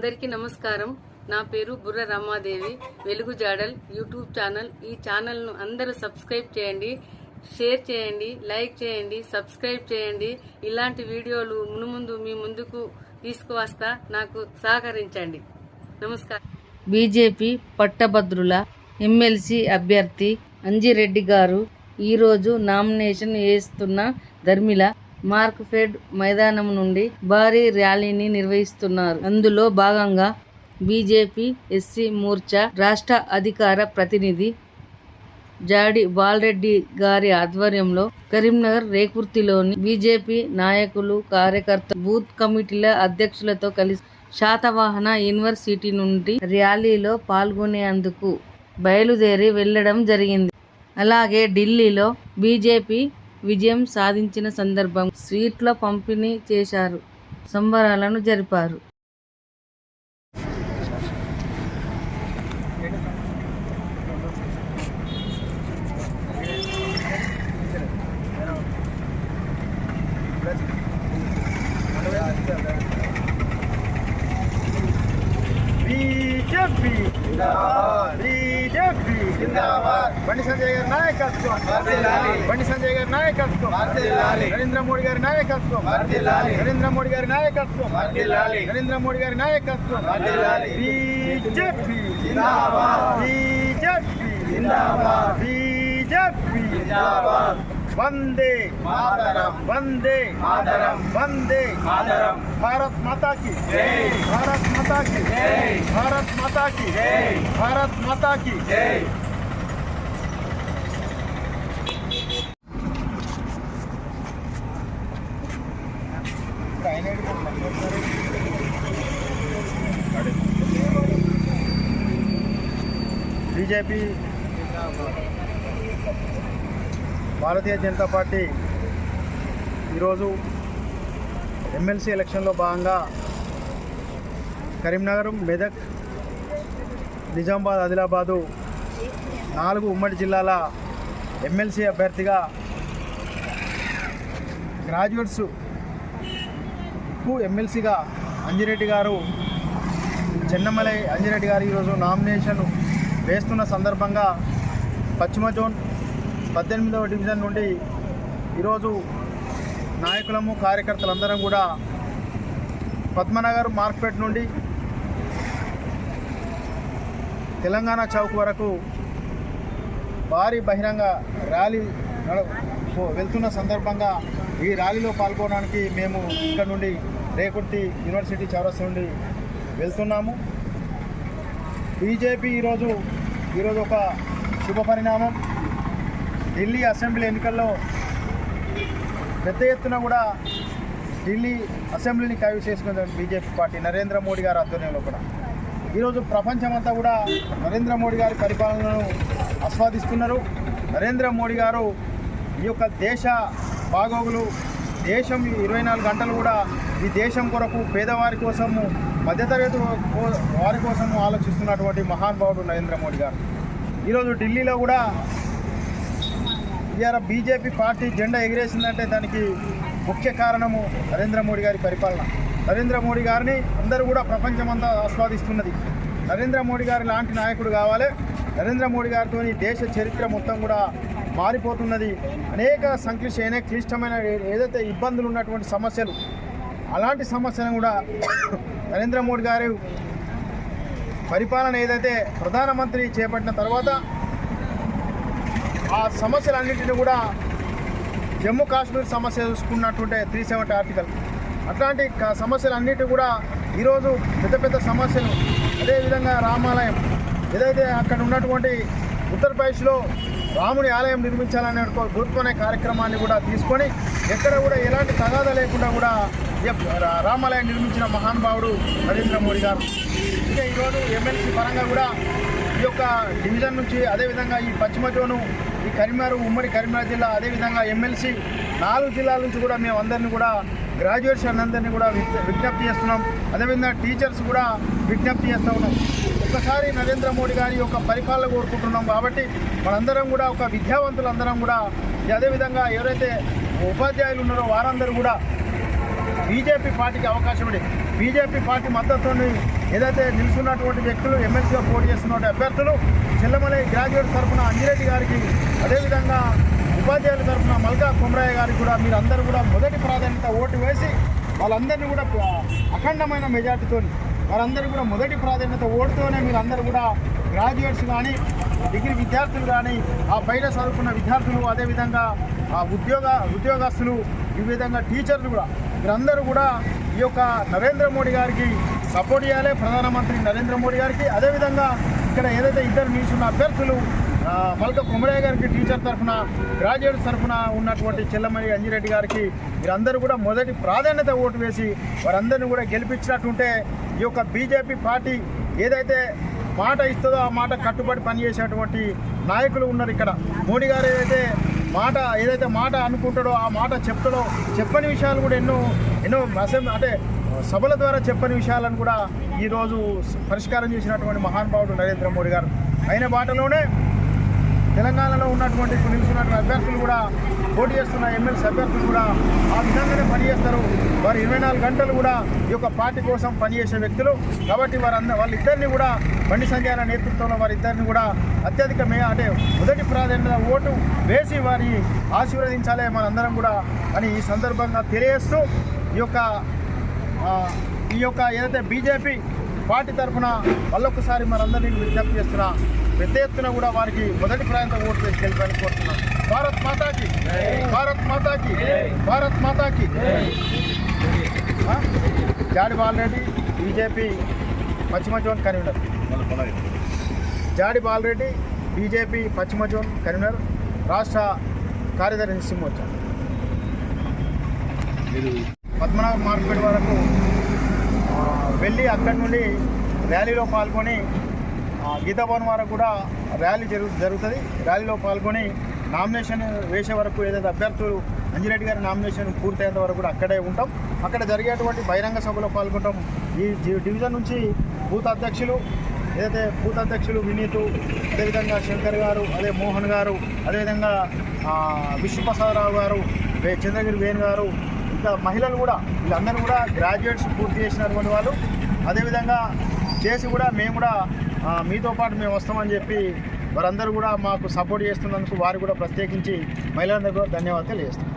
అందరికీ నమస్కారం. నా పేరు బుర్ర రమాదేవి. వెలుగు జాడల్ యూట్యూబ్ ఛానల్. ఈ ఛానల్ను అందరూ సబ్స్క్రైబ్ చేయండి షేర్ చేయండి లైక్ చేయండి సబ్స్క్రైబ్ చేయండి. ఇలాంటి వీడియోలు మునుముందు మీ ముందుకు తీసుకువస్తా నాకు సహకరించండి. నమస్కారం. బీజేపీ పట్టభద్రుల ఎమ్మెల్సీ అభ్యర్థి అంజిరెడ్డి గారు ఈరోజు నామినేషన్ వేస్తున్న ధర్మిల మార్క్ఫెడ్ మైదానం నుండి భారీ ర్యాలీని నిర్వహిస్తున్నారు. అందులో భాగంగా బీజేపీ ఎస్సీ మోర్చా రాష్ట్ర అధికార ప్రతినిధి జాడి బాలరెడ్డి గారి ఆధ్వర్యంలో కరీంనగర్ రేకుర్తిలోని బీజేపీ నాయకులు కార్యకర్త బూత్ కమిటీల అధ్యక్షులతో కలిసి శాతవాహన యూనివర్సిటీ నుండి ర్యాలీలో పాల్గొనేందుకు బయలుదేరి వెళ్ళడం జరిగింది. అలాగే ఢిల్లీలో బీజేపీ విజయం సాధించిన సందర్భం స్వీట్ల పంపిణీ చేశారు. సంబరాలను జరిపారు. బీజేపీ. బీజేపీ. బండి సంజయ్ గారి నాయకత్వం. బండి సంజయ్ గారి నాయకత్వం. నరేంద్ర మోడీ గారి నాయకత్వం. నరేంద్ర మోడీ గారి నాయకత్వం. నరేంద్ర మోడీ గారి నాయకత్వం. BJP. BJP. BJP. Vande Mataram. Vande Mataram. Vande Mataram. Bharat Mata కి భారత్ माता की भारत माता की भारत माता की బీజేపీ భారతీయ జనతా పార్టీ ఈరోజు ఎమ్మెల్సీ ఎలక్షన్లో భాగంగా కరీంనగర్ మెదక్ నిజామాబాద్ ఆదిలాబాదు నాలుగు ఉమ్మడి జిల్లాల ఎమ్మెల్సీ అభ్యర్థిగా గ్రాడ్యుయేట్స్కు ఎమ్మెల్సీగా అంజిరెడ్డి గారు చెన్నమలై అంజిరెడ్డి గారు ఈరోజు నామినేషన్ వేస్తున్న సందర్భంగా పశ్చిమ జోన్ పద్దెనిమిదవ డివిజన్ నుండి ఈరోజు నాయకులము కార్యకర్తలందరం కూడా పద్మనగర్ మార్కెట్ నుండి తెలంగాణ చౌక్ వరకు భారీ బహిరంగ ర్యాలీ నడ- వెళ్తున్న సందర్భంగా ఈ ర్యాలీలో పాల్గొనడానికి మేము ఇక్కడ నుండి రేకుర్తి యూనివర్సిటీ చౌరస్ నుండి వెళ్తున్నాము. బీజేపీ ఈరోజు ఈరోజు ఒక శుభ పరిణామం. ఢిల్లీ అసెంబ్లీ ఎన్నికల్లో పెద్ద ఎత్తున కూడా ఢిల్లీ అసెంబ్లీని కైవసం చేసుకుంది బీజేపీ పార్టీ నరేంద్ర మోడీ గారి ఆధ్వర్యంలో కూడా. ఈరోజు ప్రపంచమంతా కూడా నరేంద్ర మోడీ గారి పరిపాలనను ఆస్వాదిస్తున్నారు. నరేంద్ర మోడీ గారు ఈ యొక్క దేశ బాగోగులు దేశం ఇరవై నాలుగు గంటలు కూడా ఈ దేశం కొరకు పేదవారి కోసము మధ్యతరగతి కో- వారి కోసము ఆలోచిస్తున్నటువంటి మహానుభావుడు నరేంద్ర మోడీ గారు. ఈరోజు ఢిల్లీలో కూడా ఇవాళ బీజేపీ పార్టీ జెండా ఎగిరేసిందంటే దానికి ముఖ్య కారణము నరేంద్ర మోడీ గారి పరిపాలన. నరేంద్ర మోడీ గారిని అందరూ కూడా ప్రపంచమంతా ఆస్వాదిస్తున్నది. నరేంద్ర మోడీ గారి లాంటి నాయకుడు కావాలి. నరేంద్ర మోడీ గారితో దేశ చరిత్ర మొత్తం కూడా మారిపోతున్నది. అనేక సంక్లిష్ట అనేక క్లిష్టమైన ఏదైతే ఇబ్బందులు ఉన్నటువంటి సమస్యలు అలాంటి సమస్యలను కూడా నరేంద్ర మోడీ గారు పరిపాలన ఏదైతే ప్రధానమంత్రి చేపట్టిన తర్వాత ఆ సమస్యలన్నింటినీ కూడా జమ్మూ కాశ్మీర్ సమస్య చూసుకున్నట్టుంటే త్రీ సెవెంటీ ఆర్టికల్. అట్లాంటి సమస్యలన్నిటి కూడా ఈరోజు పెద్ద పెద్ద సమస్యలు. అదేవిధంగా రామాలయం. ఏదైతే అక్కడ ఉన్నటువంటి ఉత్తరప్రదేశ్లో రాముని ఆలయం నిర్మించాలనే గుర్తునే కార్యక్రమాన్ని కూడా తీసుకొని ఎక్కడ కూడా ఎలాంటి తగాద లేకుండా కూడా రామాలయం నిర్మించిన మహానుభావుడు నరేంద్ర మోడీ గారు. ఇంకా ఈరోజు ఎమ్మెల్సీ పరంగా కూడా ఈ యొక్క డివిజన్ నుంచి అదేవిధంగా ఈ పశ్చిమ జోను ఈ కరీంనగర్ ఉమ్మడి కరీంనగర్ జిల్లా అదేవిధంగా ఎమ్మెల్సీ నాలుగు జిల్లాల నుంచి కూడా మేము అందరినీ కూడా గ్రాడ్యుయేట్స్ అందరినీ కూడా విజ్ఞప్తి చేస్తున్నాం. అదేవిధంగా టీచర్స్ కూడా విజ్ఞప్తి చేస్తూ ఉన్నాం. ఒక్కసారి నరేంద్ర మోడీ గారి యొక్క పరిపాలన కోరుకుంటున్నాం కాబట్టి మనందరం కూడా ఒక విద్యావంతులందరం కూడా అదేవిధంగా ఎవరైతే ఉపాధ్యాయులు ఉన్నారో వారందరూ కూడా బీజేపీ పార్టీకి అవకాశం ఉంది. బీజేపీ పార్టీ మద్దతుని ఏదైతే నిలుచున్నటువంటి వ్యక్తులు ఎమ్మెల్సీగా పోటీ చేస్తున్న అభ్యర్థులు చెల్లమలై గ్రాడ్యుయేట్ తరఫున అంజిరెడ్డి గారికి అదేవిధంగా ఉపాధ్యాయుల తరఫున మల్కా కుమరయ్య గారికి కూడా మీరు అందరూ కూడా మొదటి ప్రాధాన్యత ఓటు వేసి వాళ్ళందరినీ కూడా అఖండమైన మెజార్టీతో వారందరూ కూడా మొదటి ప్రాధాన్యత ఓటుతోనే మీరు అందరూ కూడా గ్రాడ్యుయేట్స్ కానీ డిగ్రీ విద్యార్థులు కానీ ఆ పైన చదువుకున్న విద్యార్థులు అదేవిధంగా ఆ ఉద్యోగ ఉద్యోగస్తులు ఈ విధంగా టీచర్లు కూడా మీరందరూ కూడా ఈ యొక్క నరేంద్ర మోడీ గారికి సపోర్ట్ చేయాలి. ప్రధానమంత్రి నరేంద్ర మోడీ గారికి. అదేవిధంగా ఇక్కడ ఏదైతే ఇద్దరు నిలిచిన అభ్యర్థులు మల్క కుమరయ్య గారికి టీచర్ తరఫున గ్రాడ్యుయేట్స్ తరఫున ఉన్నటువంటి చెల్లమల్లి అంజిరెడ్డి గారికి వీరందరూ కూడా మొదటి ప్రాధాన్యత ఓటు వేసి వారందరినీ కూడా గెలిపించినట్టుంటే ఈ యొక్క బీజేపీ పార్టీ ఏదైతే మాట ఇస్తుందో ఆ మాట కట్టుబడి పనిచేసేటువంటి నాయకులు ఉన్నారు ఇక్కడ. మోడీ గారు ఏదైతే మాట ఏదైతే మాట అనుకుంటాడో ఆ మాట చెప్తాడో చెప్పని విషయాలు కూడా ఎన్నో ఎన్నో అసెంబ్లీ అంటే సభల ద్వారా చెప్పని విషయాలను కూడా ఈరోజు పరిష్కారం చేసినటువంటి మహానుభావుడు నరేంద్ర మోడీ గారు. అయిన బాటలోనే తెలంగాణలో ఉన్నటువంటి ఇప్పుడు అభ్యర్థులు కూడా పోటీ చేస్తున్న ఎమ్మెల్సీ అభ్యర్థులు కూడా ఆ విధంగానే పనిచేస్తారు. వారు ఇరవై నాలుగు గంటలు కూడా ఈ యొక్క పార్టీ కోసం పనిచేసే వ్యక్తులు. కాబట్టి వారందరూ వాళ్ళిద్దరిని కూడా బండి సంజయన నేతృత్వంలో వారిద్దరిని కూడా అత్యధిక మే అంటే మొదటి ప్రాధాన్యత ఓటు వేసి వారి ఆశీర్వదించాలి మనందరం కూడా అని ఈ సందర్భంగా తెలియజేస్తూ ఈ యొక్క ఈ యొక్క ఏదైతే బీజేపీ పార్టీ తరఫున మళ్ళొకసారి మనందరినీ విజ్ఞప్తి చేస్తున్నా పెద్ద ఎత్తున కూడా వారికి మొదటి ప్రాంతం ఓటు వేసి గెలిపాలని కోరుతున్నాను భారత్ మాతాకి. భారత్ మాతాకి. భారత్ మాతాకి. జాడి బాలరెడ్డి బీజేపీ పశ్చిమ zone convener. Jadi Balareddy BJP పశ్చిమ జోన్ కన్వీనర్ రాష్ట్ర కార్యదర్శి సింహోచ్చా పద్మనాభ మార్కెట్ వరకు వెళ్ళి అక్కడి నుండి ర్యాలీలో పాల్గొని గీతాభవన్ వరకు కూడా ర్యాలీ జరుగు జరుగుతుంది. ర్యాలీలో పాల్గొని నామినేషన్ వేసే వరకు ఏదైతే అభ్యర్థులు అంజిరెడ్డి గారి నామినేషన్ పూర్తయ్యేంత వరకు కూడా అక్కడే ఉంటాం. అక్కడ జరిగేటువంటి బహిరంగ సభలో పాల్గొంటాం. ఈ డివిజన్ నుంచి బూత్ అధ్యక్షులు ఏదైతే బూత్ అధ్యక్షులు వినీతు అదేవిధంగా శంకర్ గారు అదే మోహన్ గారు అదేవిధంగా విష్ణుప్రసాదరావు గారు చంద్రగిరి వేణు గారు ఇంకా మహిళలు కూడా వీళ్ళందరూ కూడా గ్రాడ్యుయేట్స్ పూర్తి చేసినటువంటి వాళ్ళు అదేవిధంగా చేసి కూడా మేము కూడా మీతో పాటు మేము వస్తామని చెప్పి వారందరూ కూడా మాకు సపోర్ట్ చేస్తున్నందుకు వారు కూడా ప్రత్యేకించి మహిళలందరూ కూడా ధన్యవాదాలు తెలియజేస్తాం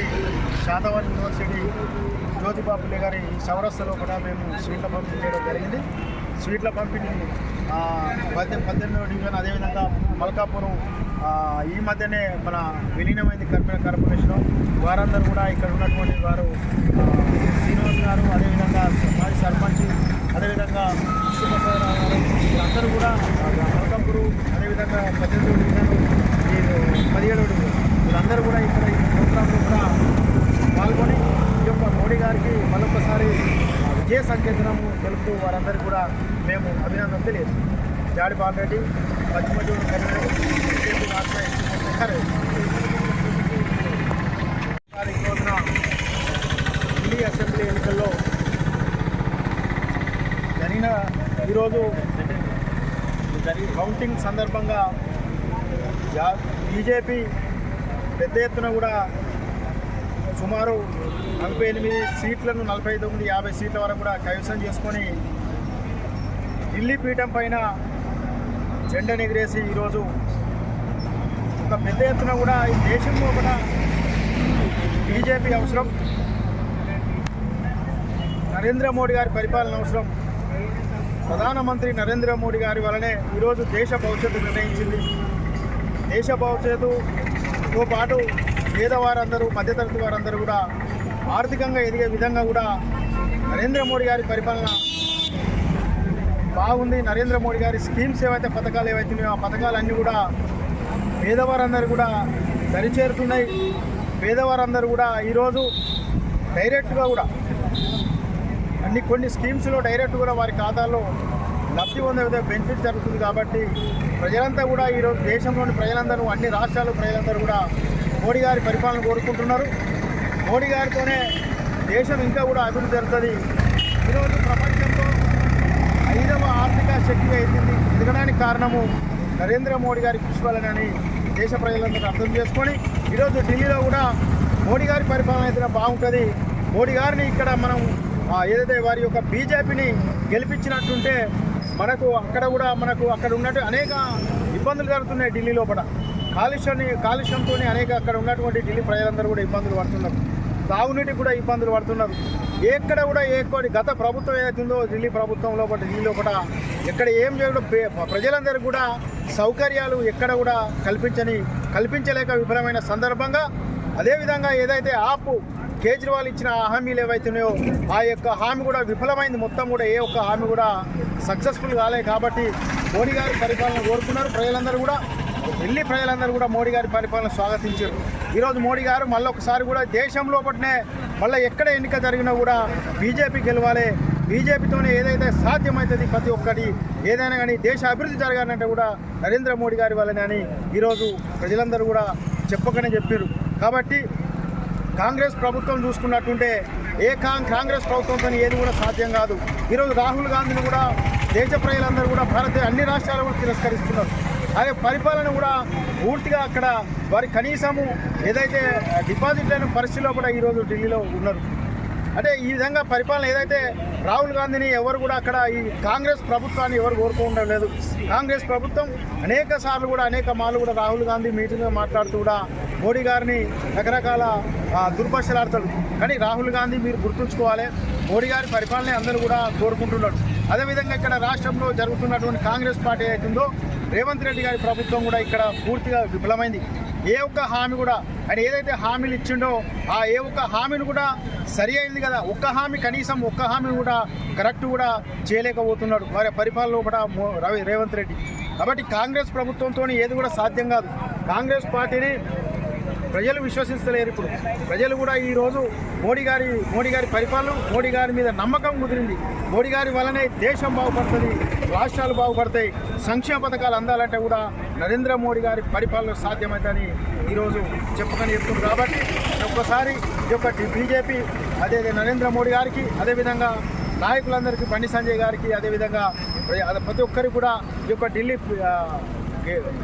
ఎక్కువ శాతవాన్ యూనివర్సిటీ జ్యోతిబాపులే గారి సౌరస్థలో కూడా మేము స్వీట్ల పంపిణీ చేయడం జరిగింది. స్వీట్ల పంపిణీ ఆ, పద్దె పద్దెనిమిదవ డివిజన్ అదేవిధంగా మల్కాపురం ఈ మధ్యనే మన విలీనమైంది కర్మిన కార్పొరేషన్. వారందరూ కూడా ఇక్కడ ఉన్నటువంటి వారు శ్రీనివాస్ గారు అదేవిధంగా మాజీ సర్పంచ్ అదేవిధంగా విష్ణుప్రసాదరావు గారు వీళ్ళందరూ కూడా మల్కాపూరు మల్కాపురు అదేవిధంగా పద్దెనిమిదవ డివిజన్ పదిహేడవ డివిజన్ వీళ్ళందరూ కూడా ఇక్కడ ఈ ప్రోగ్రాంలో కూడా పాల్గొని యొక్క మోడీ గారికి మరొకసారి విజయ సంకేతనము తెలుపుతూ వారందరికీ కూడా మేము అభినందన తెలియదు జాడి బాలరెడ్డి పశ్చిమజు రోజున ఢిల్లీ అసెంబ్లీ ఎన్నికల్లో జరిగిన ఈరోజు కౌంటింగ్ సందర్భంగా జా- బీజేపీ పెద్ద ఎత్తున కూడా సుమారు నలభై ఎనిమిది సీట్లను నలభై తొమ్మిది యాభై సీట్ల వరకు కూడా కైవసం చేసుకొని ఢిల్లీ పీఠం పైన జెండా ఎగిరేసి ఈరోజు ఒక పెద్ద ఎత్తున కూడా ఈ దేశంలో కూడా బీజేపీ అవసరం. నరేంద్ర మోడీ గారి పరిపాలన అవసరం. ప్రధానమంత్రి నరేంద్ర మోడీ గారి వలనే ఈరోజు దేశ భవిష్యత్తు నిర్ణయించింది. దేశ భవిష్యత్తుతో పాటు పేదవారందరూ మధ్యతరగతి వారందరూ కూడా ఆర్థికంగా ఎదిగే విధంగా కూడా నరేంద్ర మోడీ గారి పరిపాలన బాగుంది. నరేంద్ర మోడీ గారి స్కీమ్స్ ఏవైతే పథకాలు ఏవైతే ఆ పథకాలన్నీ కూడా పేదవారందరూ కూడా దరిచేరుతున్నాయి పేదవారందరూ కూడా ఈరోజు డైరెక్ట్గా కూడా అన్ని కొన్ని స్కీమ్స్లో డైరెక్ట్ కూడా వారి ఖాతాలో లబ్ధి పొందే విధంగా బెనిఫిట్ జరుగుతుంది కాబట్టి ప్రజలంతా కూడా ఈరోజు దేశంలోని ప్రజలందరూ అన్ని రాష్ట్రాల ప్రజలందరూ కూడా మోడీ గారి పరిపాలన కోరుకుంటున్నారు. మోడీ గారితోనే దేశం ఇంకా కూడా అభివృద్ధి జరుగుతుంది. ఈరోజు ప్రపంచంలో ఐదవ ఆర్థిక శక్తిగా ఎదిగింది ఎదగడానికి కారణము నరేంద్ర మోడీ గారి కృషి వలనని దేశ ప్రజలందరూ అర్థం చేసుకొని ఈరోజు ఢిల్లీలో కూడా మోడీ గారి పరిపాలన అయితే బాగుంటుంది. మోడీ గారిని ఇక్కడ మనం ఏదైతే వారి యొక్క బీజేపీని గెలిపించినట్టుంటే మనకు అక్కడ కూడా మనకు అక్కడ ఉన్నట్టు అనేక ఇబ్బందులు జరుగుతున్నాయి ఢిల్లీ లోపల కాలుష్యాన్ని కాలుష్యంతో అనేక అక్కడ ఉన్నటువంటి ఢిల్లీ ప్రజలందరూ కూడా ఇబ్బందులు పడుతున్నారు. సాగునీటి కూడా ఇబ్బందులు పడుతున్నారు. ఎక్కడ కూడా ఏ గత ప్రభుత్వం ఏదైతుందో ఢిల్లీ ప్రభుత్వం లోపల ఢిల్లీలో కూడా ఎక్కడ ఏం చేయడం ప్రజలందరూ ప్రజలందరికీ కూడా సౌకర్యాలు ఎక్కడ కూడా కల్పించని కల్పించలేక విఫలమైన సందర్భంగా అదేవిధంగా ఏదైతే ఆపు కేజ్రీవాల్ ఇచ్చిన హామీలు ఏవైతున్నాయో ఆ యొక్క హామీ కూడా విఫలమైంది. మొత్తం కూడా ఏ ఒక్క హామీ కూడా సక్సెస్ఫుల్ కాలే కాబట్టి మోడీ గారి పరిపాలన కోరుకున్నారు. ప్రజలందరూ కూడా ఢిల్లీ ప్రజలందరూ కూడా మోడీ గారి పరిపాలన స్వాగతించారు. ఈరోజు మోడీ గారు మళ్ళీ ఒకసారి కూడా దేశం లోపలనే మళ్ళీ ఎక్కడ ఎన్నిక జరిగినా కూడా బీజేపీ గెలవాలి. బీజేపీతోనే ఏదైతే సాధ్యమవుతుంది ప్రతి ఒక్కటి ఏదైనా కానీ దేశ అభివృద్ధి జరగాలంటే కూడా నరేంద్ర మోడీ గారి వల్లనే అని ఈరోజు ప్రజలందరూ కూడా చెప్పకనే చెప్పారు. కాబట్టి కాంగ్రెస్ ప్రభుత్వం చూసుకున్నట్టుంటే ఏ కాంగ్రెస్ ప్రభుత్వంతో ఏది కూడా సాధ్యం కాదు. ఈరోజు రాహుల్ గాంధీని కూడా దేశ ప్రజలందరూ కూడా భారతీయ అన్ని రాష్ట్రాలు కూడా తిరస్కరిస్తున్నారు. అదే పరిపాలన కూడా పూర్తిగా అక్కడ వారి కనీసము ఏదైతే డిపాజిట్ లేని పరిస్థితిలో కూడా ఈరోజు ఢిల్లీలో ఉన్నారు. అంటే ఈ విధంగా పరిపాలన ఏదైతే రాహుల్ గాంధీని ఎవరు కూడా అక్కడ ఈ కాంగ్రెస్ ప్రభుత్వాన్ని ఎవరు కోరుకోవడం లేదు. కాంగ్రెస్ ప్రభుత్వం అనేక సార్లు కూడా అనేక మార్లు కూడా రాహుల్ గాంధీ మీటింగ్లో మాట్లాడుతూ కూడా మోడీ గారిని రకరకాల ఆ, దుర్భాషలాడతాడు. కానీ రాహుల్ గాంధీ మీరు గుర్తుంచుకోవాలి మోడీ గారి పరిపాలన అందరూ కూడా కోరుకుంటున్నారు. అదేవిధంగా ఇక్కడ రాష్ట్రంలో జరుగుతున్నటువంటి కాంగ్రెస్ పార్టీ అవుతుందో రేవంత్ రెడ్డి గారి ప్రభుత్వం కూడా ఇక్కడ పూర్తిగా విఫలమైంది. ఏ ఒక్క హామీ కూడా ఆయన ఏదైతే హామీలు ఇచ్చిండో ఆ ఏ ఒక్క హామీని కూడా సరి అయింది కదా. ఒక్క హామీ కనీసం ఒక్క హామీ కూడా కరెక్ట్ కూడా చేయలేకపోతున్నాడు. వారి పరిపాలనలో కూడా రవి రేవంత్ రెడ్డి. కాబట్టి కాంగ్రెస్ ప్రభుత్వంతో ఏది కూడా సాధ్యం కాదు. కాంగ్రెస్ పార్టీని ప్రజలు విశ్వసిస్తలేరు ఇప్పుడు. ప్రజలు కూడా ఈరోజు మోడీ గారి మోడీ గారి పరిపాలన మోడీ గారి మీద నమ్మకం కుదిరింది మోడీ గారి వల్లనే దేశం బాగుపడుతుంది. రాష్ట్రాలు బాగుపడతాయి సంక్షేమ పథకాలు అందాలంటే కూడా నరేంద్ర మోడీ గారి పరిపాలన సాధ్యమవుతుందని ఈరోజు చెప్పుకొని చెప్తుంది కాబట్టి ఒక్కసారి ఈ యొక్క బీజేపీ అదే నరేంద్ర మోడీ గారికి అదేవిధంగా నాయకులందరికీ బండి సంజయ్ గారికి అదేవిధంగా ప్రతి ఒక్కరికి కూడా ఈ యొక్క ఢిల్లీ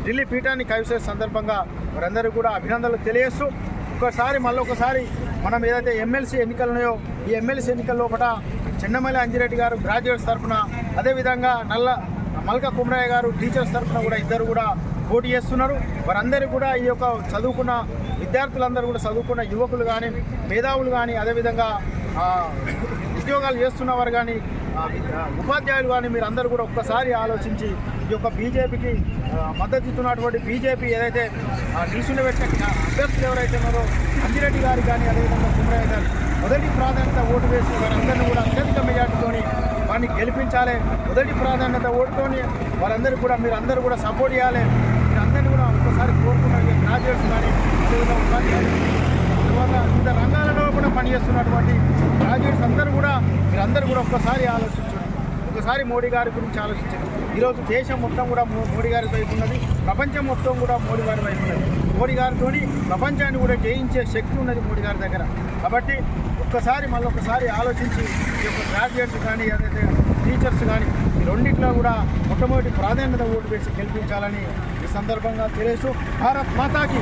ఢిల్లీ పీఠాన్ని కవిసే సందర్భంగా వారందరూ కూడా అభినందనలు తెలియజేస్తూ ఒకసారి మళ్ళీ ఒకసారి మనం ఏదైతే ఎమ్మెల్సీ ఎన్నికలు ఉన్నాయో ఈ ఎమ్మెల్సీ ఎన్నికల లోపల చెన్నమల్లి అంజిరెడ్డి గారు గ్రాడ్యుయేట్స్ తరఫున అదేవిధంగా నల్ల మల్క కుమరయ్య గారు టీచర్స్ తరఫున కూడా ఇద్దరు కూడా పోటీ చేస్తున్నారు. వారందరూ కూడా ఈ యొక్క చదువుకున్న విద్యార్థులందరూ కూడా చదువుకున్న యువకులు కానీ మేధావులు కానీ అదేవిధంగా ఉద్యోగాలు చేస్తున్నవారు కానీ ఉపాధ్యాయులు కానీ మీరు అందరూ కూడా ఒక్కసారి ఆలోచించి ఈ యొక్క బీజేపీకి మద్దతు ఇస్తున్నటువంటి బీజేపీ ఏదైతే ఆ, అభ్యర్థులు ఎవరైతే ఉన్నారో అంజిరెడ్డి గారు కానీ అదేవిధంగా కుమరయ్య గారు మొదటి ప్రాధాన్యత ఓటు వేసి వారందరినీ కూడా అత్యధిక మెజార్టీతోని వారిని గెలిపించాలి. మొదటి ప్రాధాన్యత ఓటుతోని వారందరూ కూడా మీరు అందరూ కూడా సపోర్ట్ చేయాలి. మీరు అందరినీ కూడా ఒక్కసారి కోరుకున్నారు గ్రాడ్యుయేట్స్ కానీ అదేవిధంగా ఉపాధ్యాయులు తర్వాత వివిధ రంగాలలో కూడా పనిచేస్తున్నటువంటి గ్రాడ్యుయేట్స్ అందరూ కూడా మీరందరూ కూడా ఒక్కసారి ఆలోచించండి. ఒకసారి మోడీ గారి గురించి ఆలోచించండి. ఈరోజు దేశం మొత్తం కూడా మోడీ గారి వైపు ఉన్నది. ప్రపంచం మొత్తం కూడా మోడీ గారి వైపు ఉన్నది. మోడీ గారితో ప్రపంచాన్ని కూడా జయించే శక్తి ఉన్నది మోడీ గారి దగ్గర. కాబట్టి ఒక్కసారి మళ్ళీ ఒకసారి ఆలోచించి ఈ యొక్క గ్రాడ్యుయేట్స్ కానీ ఏదైతే టీచర్స్ కానీ ఈ రెండిట్లో కూడా మొట్టమొదటి ప్రాధాన్యత ఓటు వేసి గెలిపించాలని ఈ సందర్భంగా తెలియజేస్తూ భారత్ మాతాకి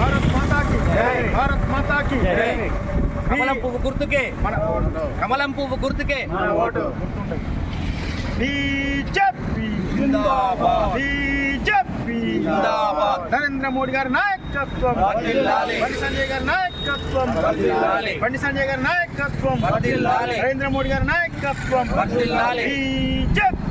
భారత్ మాతాకి భారత్ మాతాకి కమలం పువ్వు గుర్తుకే. మన కమలం పువ్వు గుర్తుకే. మన ఓటు గుర్తుంటుంది. బీజేపీ. నరేంద్ర మోడీ గారి నాయకత్వం. బండి సంజయ్ గారి నాయకత్వం. బండి సంజయ్ గారి నాయకత్వం. నరేంద్ర మోడీ గారి నాయకత్వం. బీజేపీ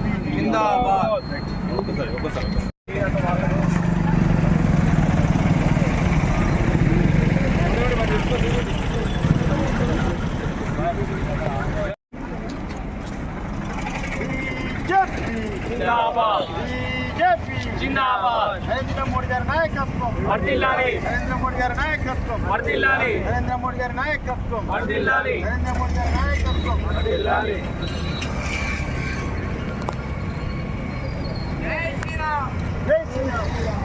వర్దిల్లాలి నరేంద్ర మోడీ గారి నాయకత్వం వర్దిల్లాలి నరేంద్ర మోడీ గారి నాయకత్వం వర్దిల్లాలి నరేంద్ర మోడీ గారి నాయకత్వం వర్దిల్లాలి జై శ్రీరామ్ జై శ్రీరామ్